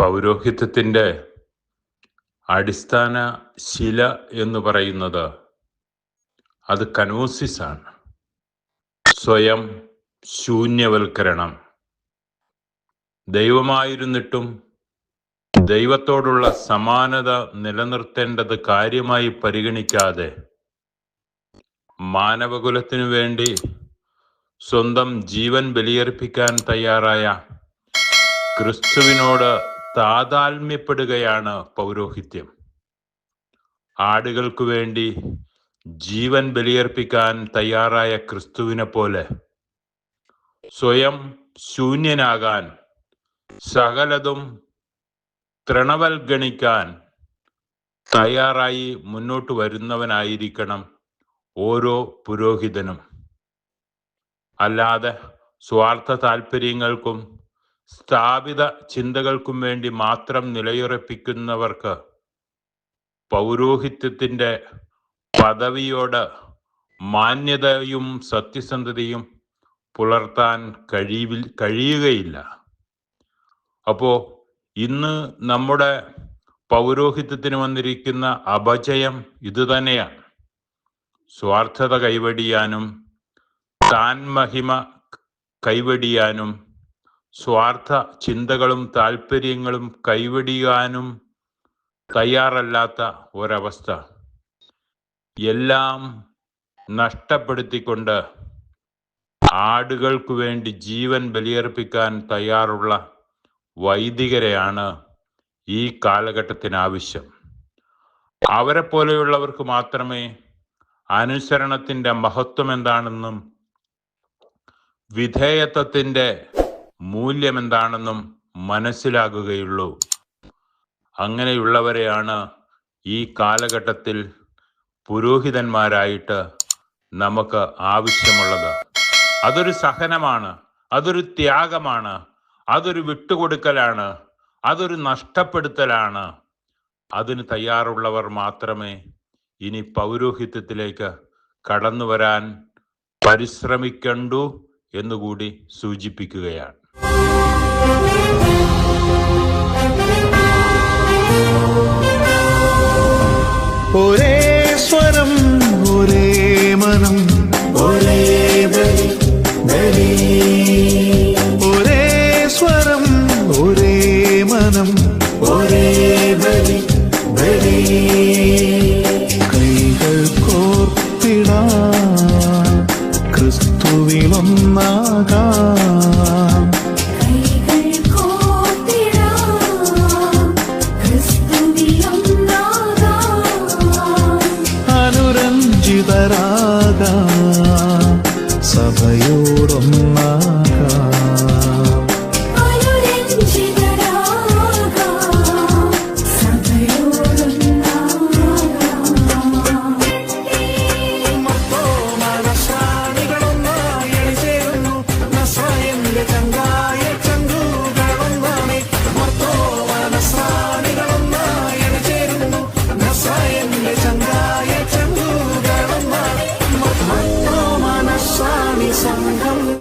പൗരോഹിത്യത്തിന്റെ അടിസ്ഥാന ശില എന്ന് പറയുന്നത് അത് കനോസിസ് ആണ്. സ്വയം ശൂന്യവൽക്കരണം. ദൈവമായിരുന്നിട്ടും ദൈവത്തോടുള്ള സമാനത നിലനിർത്തേണ്ടത് കാര്യമായി പരിഗണിക്കാതെ മാനവകുലത്തിനു വേണ്ടി സ്വന്തം ജീവൻ ബലിയർപ്പിക്കാൻ തയ്യാറായ ക്രിസ്തുവിനോട് താതാത്മ്യപ്പെടുകയാണ് പൗരോഹിത്യം. ആടുകൾക്കു വേണ്ടി ജീവൻ ബലിയർപ്പിക്കാൻ തയ്യാറായ ക്രിസ്തുവിനെ പോലെ സ്വയം ശൂന്യനാകാൻ സകലതും തൃണവൽഗണിക്കാൻ തയ്യാറായി മുന്നോട്ട് വരുന്നവനായിരിക്കണം ഓരോ പുരോഹിതനും. അല്ലാതെ സ്വാർത്ഥ താല്പര്യങ്ങൾക്കും സ്ഥാപിത ചിന്തകൾക്കും വേണ്ടി മാത്രം നിലയുറപ്പിക്കുന്നവർക്ക് പൗരോഹിത്യത്തിന്റെ പദവിയോട് മാന്യതയും സത്യസന്ധതയും പുലർത്താൻ കഴിവിൽ കഴിയുകയില്ല. അപ്പോ ഇന്ന് നമ്മുടെ പൗരോഹിത്യത്തിന് വന്നിരിക്കുന്ന അപജയം ഇതുതന്നെയാണ് സ്വാർത്ഥത കൈവടിയാനും താൻ മഹിമ കൈവടിയാനും സ്വാർത്ഥ ചിന്തകളും താല്പര്യങ്ങളും കൈവടിയാനും തയ്യാറല്ലാത്ത ഒരവസ്ഥ. എല്ലാം നഷ്ടപ്പെടുത്തിക്കൊണ്ട് ആടുകൾക്കു വേണ്ടി ജീവൻ ബലിയർപ്പിക്കാൻ തയ്യാറുള്ള വൈദികരെയാണ് ഈ കാലഘട്ടത്തിന് ആവശ്യം അവരെ പോലെയുള്ളവർക്ക് മാത്രമേ അനുസരണത്തിന്റെ മഹത്വം എന്താണെന്നും വിധേയത്വത്തിന്റെ മൂല്യം എന്താണെന്നും മനസ്സിലാകുകയുള്ളൂ. അങ്ങനെയുള്ളവരെയാണ് ഈ കാലഘട്ടത്തിൽ പുരോഹിതന്മാരായിട്ട് നമുക്ക് ആവശ്യമുള്ളത്. അതൊരു സഹനമാണ് അതൊരു ത്യാഗമാണ് അതൊരു വിട്ടുകൊടുക്കലാണ് അതൊരു നഷ്ടപ്പെടുത്തലാണ്. അതിന് തയ്യാറുള്ളവർ മാത്രമേ ഇനി പൗരോഹിത്യത്തിലേക്ക് കടന്നു വരാൻ പരിശ്രമിക്കണ്ടു എന്നുകൂടി സൂചിപ്പിക്കുകയാണ്. ഒരേ സ്വരം ഒരേ മനം. ഒരേ ബലി ബലി. ഒരേ സ്വരം ഒരേ മനം. ഒരേ ബലി ബലി. കൈകൾ കോർത്തിടാ ക്രിസ്തുവിലൊന്നാകാം അനുരഞ്ജിതരാകാം സഭയോടൊന്നാകാം